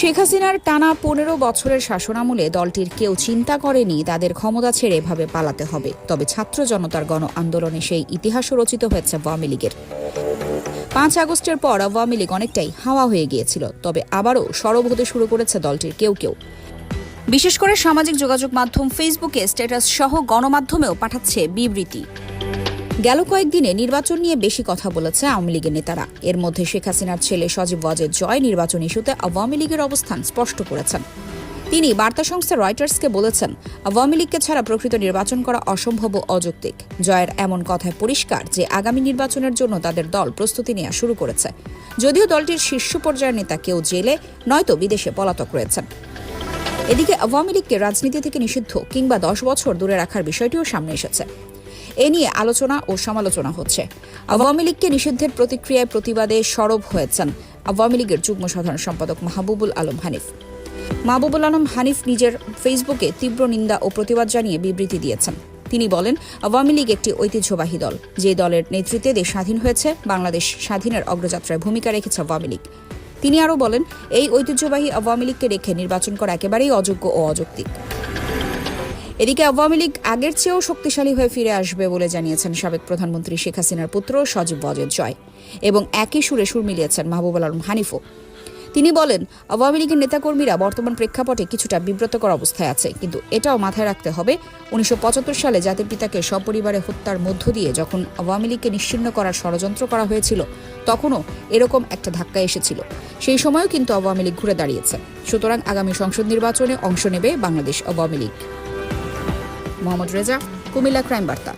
শেখ হাসিনার টানা পনেরো বছরের শাসনামলে দলটির কেউ চিন্তা করেনি তাদের ক্ষমতা ছেড়ে এভাবে পালাতে হবে। তবে ছাত্র জনতার গণ আন্দোলনে সেই ইতিহাসও রচিত হয়েছে আওয়ামী লীগের। পাঁচ আগস্টের পর আওয়ামী লীগ অনেকটাই হাওয়া হয়ে গিয়েছিল, তবে আবারও সরব হতে শুরু করেছে দলটির কেউ কেউ। বিশেষ করে সামাজিক যোগাযোগ মাধ্যম ফেসবুকে স্ট্যাটাস সহ গণমাধ্যমেও পাঠাচ্ছে বিবৃতি। গেল কয়েকদিনে নির্বাচন নিয়ে বেশি কথা বলেছে আওয়ামী লীগের নেতারা। এর মধ্যে শেখ হাসিনার ছেলে সজীব ওয়াজেদ জয় নির্বাচন ইস্যুতে আওয়ামী লীগের অবস্থান স্পষ্ট করেছেন। তিনি বার্তা সংস্থা রয়টার্সকে বলেছেন, আওয়ামী লীগকে ছাড়া প্রকৃত নির্বাচন করা অসম্ভব ও অযৌক্তিক। জয়ের এমন কথায় পরিষ্কার যে আগামী নির্বাচনের জন্য তাদের দল প্রস্তুতি নেওয়া শুরু করেছে। যদিও দলটির শীর্ষ পর্যায়ের নেতা কেউ জেলে, নয়তো বিদেশে পলাতক রয়েছেন। এদিকে আওয়ামী লীগকে রাজনীতি থেকে নিষিদ্ধ কিংবা দশ বছর দূরে রাখার বিষয়টিও সামনে এসেছে। এ নিয়ে আলোচনা ও সমালোচনা হচ্ছে। আওয়ামী লীগকে নিষিদ্ধের প্রতিক্রিয়ায় প্রতিবাদে সরব হয়েছেন আওয়ামী লীগের যুগ্ম সাধারণ সম্পাদক মাহবুবুল আলম হানিফ। মাহবুবুল আলম হানিফ নিজের ফেসবুকে তীব্র নিন্দা ও প্রতিবাদ জানিয়ে বিবৃতি দিয়েছেন। তিনি বলেন, আওয়ামী লীগ একটি ঐতিহ্যবাহী দল। যে দলের নেতৃত্বে দেশ স্বাধীন হয়েছে, বাংলাদেশ স্বাধীনের অগ্রযাত্রায় ভূমিকা রেখেছে আওয়ামী লীগ। তিনি আরও বলেন, এই ঐতিহ্যবাহী আওয়ামী লীগকে রেখে নির্বাচন করা একেবারেই অযোগ্য ও অযৌক্তিক। এদিকে আওয়ামী লীগ আগের চেয়েও শক্তিশালী হয়ে ফিরে আসবে বলে জানিয়েছেন সাবেক প্রধানমন্ত্রী শেখ হাসিনার পুত্র সজীব ওয়াজেদ জয় এবং একই সুরে সুর মিলিয়েছেন মাহবুব আলম হানিফও। তিনি বলেন, আওয়ামী লীগের নেতাকর্মীরা বর্তমান প্রেক্ষাপটে কিছুটা বিব্রতকর অবস্থায় আছে, কিন্তু এটাও মাথায় রাখতে হবে, উনিশশো পঁচাত্তর সালে জাতির পিতাকে সপরিবারে হত্যার মধ্য দিয়ে যখন আওয়ামী লীগকে নিশ্চিন্ন করার ষড়যন্ত্র করা হয়েছিল, তখনও এরকম একটা ধাক্কা এসেছিল। সেই সময়ও কিন্তু আওয়ামী লীগ ঘুরে দাঁড়িয়েছে। সুতরাং আগামী সংসদ নির্বাচনে অংশ নেবে বাংলাদেশ আওয়ামী লীগ। মোহাম্মদ রেজা কুমিল্লা ক্রাইম বার্তা।